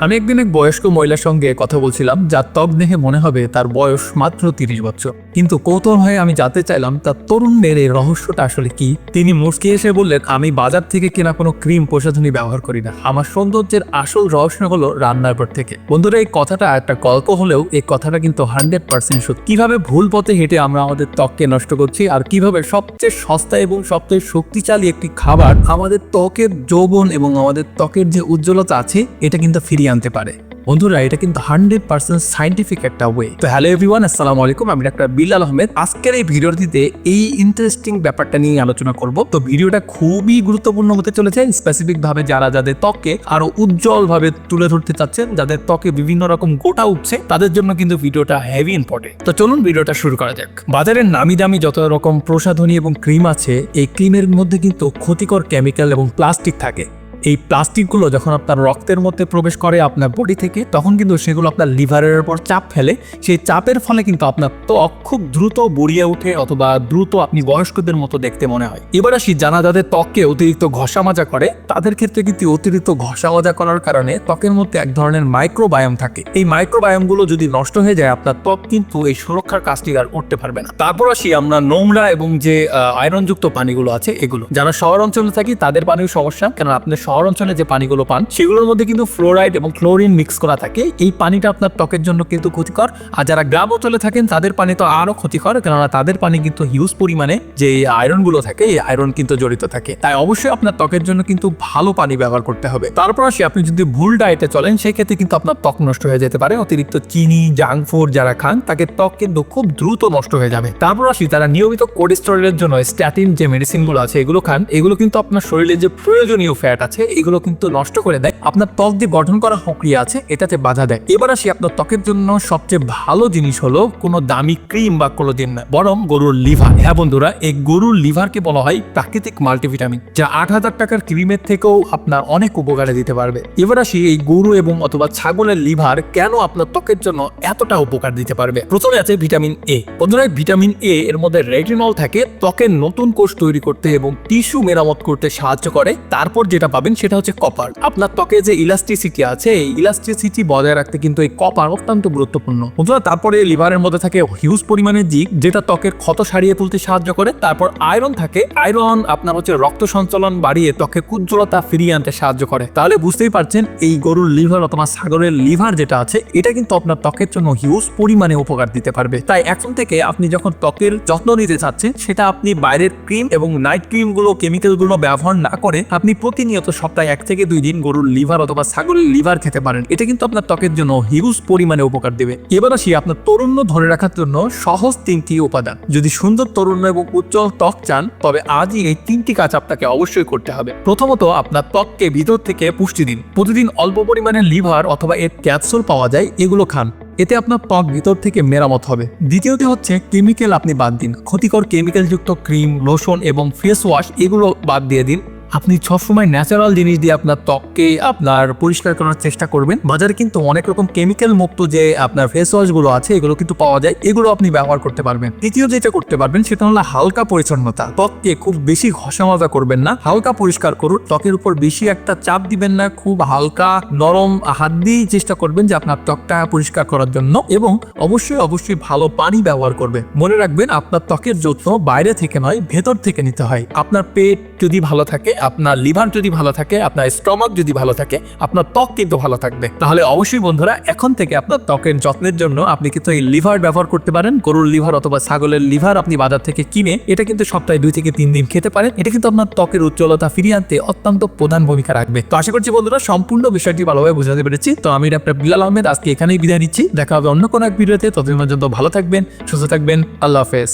আমি একদিন এক বয়স্ক মহিলার সঙ্গে কথা বলছিলাম যার ত্বক দেখে মনে হবে তার বয়স মাত্র তিরিশ বছর। কিন্তু কৌতূহল হয়ে আমি জানতে চাইলাম তার তরুণদের এই রহস্যটা আসলে কি? তিনি মুসকে এসে বললেন, আমি বাজার থেকে কেনা কোনো ক্রিম প্রসাধনী ব্যবহার করি না। আমার সৌন্দর্যের আসল রহস্য হলো রান্নার পর থেকে। বন্ধুরা, এই কথাটা একটা গল্প হলেও এই কথাটা কিন্তু হান্ড্রেড পার্সেন্ট সত্যি। কীভাবে ভুল পথে হেঁটে আমরা আমাদের ত্বককে নষ্ট করছি আর কীভাবে সবচেয়ে সস্তা এবং সবচেয়ে শক্তিশালী একটি খাবার আমাদের ত্বকের যৌবন এবং আমাদের ত্বকের যে উজ্জ্বলতা আছে, এটা কিন্তু ফিরিয়ে আনতে পারে। বন্ধুরা, এটা কিন্তু হান্ড্রেড পার্সেন্ট সাইন্টিফিক একটা ওয়ে তো হ্যালো এভরিওয়ান আসসালামু আলাইকুম। আমি ডাক্তার বিল্লাল আহমেদ। আজকের এই ভিডিওটিতে এই ইন্টারেস্টিং ব্যাপারটা নিয়ে আলোচনা করব। তো ভিডিওটা খুবই গুরুত্বপূর্ণ হতে চলেছে। স্পেসিফিক ভাবে যারা যাদের ত্বককে আরও উজ্জ্বল ভাবে তুলে ধরতে চাচ্ছেন, যাদের ত্বকে বিভিন্ন রকম গোটা উঠছে, তাদের জন্য কিন্তু ভিডিওটা হেভি ইম্পর্টেন্ট তো চলুন ভিডিওটা শুরু করা যাক। বাজারের নামি দামি যত রকম প্রসাধনী এবং ক্রিম আছে, এই ক্রিমের মধ্যে কিন্তু ক্ষতিকর কেমিক্যাল এবং প্লাস্টিক থাকে। এই প্লাস্টিকগুলো যখন আপনার রক্তের মধ্যে প্রবেশ করে আপনার বডি থেকে, তখন কিন্তু সেগুলো আপনার লিভারের উপর চাপ ফেলে। সেই চাপের ফলে কিন্তু আপনার ত্বক খুব দ্রুত বুড়িয়ে ওঠে অথবা দ্রুত আপনি বয়স্কদের মতো দেখতে মনে হয়। এবার আসি জানা যাদের ত্বককে অতিরিক্ত ঘষা মাজা করে, তাদের ক্ষেত্রে কিন্তু অতিরিক্ত ঘষা মাজা করার কারণে ত্বকের মধ্যে এক ধরনের মাইক্রোবায়াম থাকে। এই মাইক্রোবায়ামগুলো যদি নষ্ট হয়ে যায়, আপনার ত্বক কিন্তু এই সুরক্ষার কাজটি আর করতে পারবে না। তারপর আসি আমরা নোংরা এবং যে আয়রনযুক্ত পানিগুলো আছে, এগুলো। যারা শহর অঞ্চলে থাকি, তাদের পানির সমস্যা কারণ আপনি শহর অঞ্চলে যে পানিগুলো পান, সেগুলোর মধ্যে কিন্তু ফ্লোরাইড এবং ক্লোরিন মিক্স করা থাকে। এই পানিটা আপনার ত্বকের জন্য কিন্তু ক্ষতিকর। আর যারা গ্রাম অঞ্চলে থাকেন, তাদের পানি তো আরও ক্ষতিকর, কেননা তাদের পানি কিন্তু হিউজ পরিমাণে যে আয়রনগুলো থাকে, এই আয়রন কিন্তু জড়িত থাকে। তাই অবশ্যই আপনার ত্বকের জন্য কিন্তু ভালো পানি ব্যবহার করতে হবে। তারপর আসি, আপনি যদি ভুল ডায়েটে চলেন সেই ক্ষেত্রে কিন্তু আপনার ত্বক নষ্ট হয়ে যেতে পারে। অতিরিক্ত চিনি জাঙ্ক ফুড যারা খান, তাকে ত্বক কিন্তু খুব দ্রুত নষ্ট হয়ে যাবে। তারপর আসি, তারা নিয়মিত কোলেস্টেরলের জন্য স্ট্যাটিন যে মেডিসিনগুলো আছে, এগুলো খান। এগুলো কিন্তু আপনার শরীরে যে প্রয়োজনীয় ফ্যাট আছে এগুলো কিন্তু নষ্ট করে দেয়। আপনার ত্বক যে গঠন করা প্রক্রিয়া আছে, এটাতে বাধা দেয়। এবার আসি আপনার ত্বকের জন্য সবচেয়ে ভালো জিনিস হলো কোনো দামি ক্রিম বা কোনোদিন না, বরং গরুর লিভার। হ্যাঁ বন্ধুরা, এই গরুর লিভারকে বলা হয় প্রাকৃতিক মাল্টিভিটামিন, যা আট হাজার টাকার ক্রিমের থেকেও আপনার অনেক উপকারে দিতে পারবে। এবার আসি এই গরু এবং অথবা ছাগলের লিভার কেন আপনার ত্বকের জন্য এতটা উপকার দিতে পারবে? প্রথমে আছে ভিটামিন এ বন্ধুরা ভিটামিন এ এর মধ্যে রেটিনল থাকে, ত্বকের নতুন কোষ তৈরি করতে এবং টিস্যু মেরামত করতে সাহায্য করে। তারপর যেটা পাবেন সেটা হচ্ছে কপার আপনার ত্বকে যে ইলাস্টিসিটি আছে, এই ইলাস্টিসিটি বজায় রাখতে কিন্তু এই কপার অত্যন্ত গুরুত্বপূর্ণ। বন্ধুরা, তারপরে লিভারের মধ্যে থাকে হিউজ পরিমাণে জিক যেটা ত্বকের ক্ষত সারিয়ে তুলতে সাহায্য করে। তারপর আয়রন থাকে। আয়রন আপনার হচ্ছে রক্ত সঞ্চালন বাড়িয়ে ত্বকে উজ্জ্বলতা ফিরিয়ে আনতে সাহায্য করে। তাহলে বুঝতেই পারছেন, এই গরুর লিভার অথবা সাগরের লিভার যেটা আছে, এটা কিন্তু আপনার ত্বকের জন্য হিউজ পরিমাণে উপকার দিতে পারবে। তাই এখন থেকে আপনি যখন ত্বকের যত্ন নিতে চাচ্ছেন, সেটা আপনি বাইরের ক্রিম এবং নাইট ক্রিমগুলো কেমিক্যালগুলো ব্যবহার না করে আপনি প্রতিনিয়ত সপ্তাহে এক থেকে দুই দিন গরুর লিভার অথবা ছাগলের লিভার খেতে পারেন। এটা কিন্তু আপনার ত্বকের জন্য হিউজ পরিমাণে উপকার দেবে। এবার আসি আপনার তরুণ্য ধরে রাখার জন্য সহজ তিনটি উপাদান। যদি সুন্দর তরুণ্য এবং উজ্জ্বল ত্বক চান, তবে আজই এই তিনটি কাজ আপনাকে অবশ্যই করতে হবে। প্রথমত আপনার ত্বককে ভিতর থেকে পুষ্টি দিন। প্রতিদিন অল্প পরিমাণে লিভার অথবা এর ক্যাপসুল পাওয়া যায়, এগুলো খান। এতে আপনার ত্বক ভিতর থেকে মেরামত হবে। দ্বিতীয়টি হচ্ছে কেমিক্যাল আপনি বাদ দিন। ক্ষতিকর কেমিক্যালযুক্ত ক্রিম লোশন এবং ফেস ওয়াশ এগুলো বাদ দিয়ে দিন। আপনি সবসময় ন্যাচারাল জিনিস দিয়ে আপনার ত্বককে আপনার পরিষ্কার করার চেষ্টা করবেন। বাজারে কিন্তু অনেক রকম কেমিক্যাল মুক্ত যে আপনার ফেস ওয়াশগুলো আছে, এগুলো কিন্তু পাওয়া যায়। এগুলো আপনি ব্যবহার করতে পারবেন। তৃতীয় যেটা করতে পারবেন, সেটা হলো হালকা পরিচ্ছন্নতা। ত্বককে খুব বেশি ঘষা মাজা করবেন না। হালকা পরিষ্কার করুন। ত্বকের উপর বেশি একটা চাপ দিবেন না। খুব হালকা নরম হাত দিয়েই চেষ্টা করবেন যে আপনার ত্বকটা পরিষ্কার করার জন্য এবং অবশ্যই অবশ্যই ভালো পানি ব্যবহার করবেন। মনে রাখবেন, আপনার ত্বকের যত্ন বাইরে থেকে নয়, ভেতর থেকে নিতে হয়। আপনার পেট যদি ভালো থাকে, আপনার লিভার যদি ভালো থাকে, আপনার স্টমাক যদি ভালো থাকে, আপনার ত্বক কিন্তু ভালো থাকবে। তাহলে অবশ্যই বন্ধুরা, এখন থেকে আপনার ত্বকের যত্নের জন্য আপনি কিন্তু এই লিভার ব্যবহার করতে পারেন। গরুর লিভার অথবা ছাগলের লিভার আপনি বাজার থেকে কিনে, এটা কিন্তু সপ্তাহে দুই থেকে তিন দিন খেতে পারেন। এটা কিন্তু আপনার ত্বকের উজ্জ্বলতা ফিরিয়ে আনতে অত্যন্ত প্রধান ভূমিকা রাখবে। তো আশা করছি বন্ধুরা, সম্পূর্ণ বিষয়টি ভালোভাবে বুঝাতে পেরেছি। তো আমি আপনার বিলাল আহমেদ, আজকে এখানেই বিদায় নিচ্ছি। দেখা হবে অন্য কোনো এক ভিডিওতে। ততদিন পর্যন্ত ভালো থাকবেন, সুস্থ থাকবেন। আল্লাহ হাফেজ।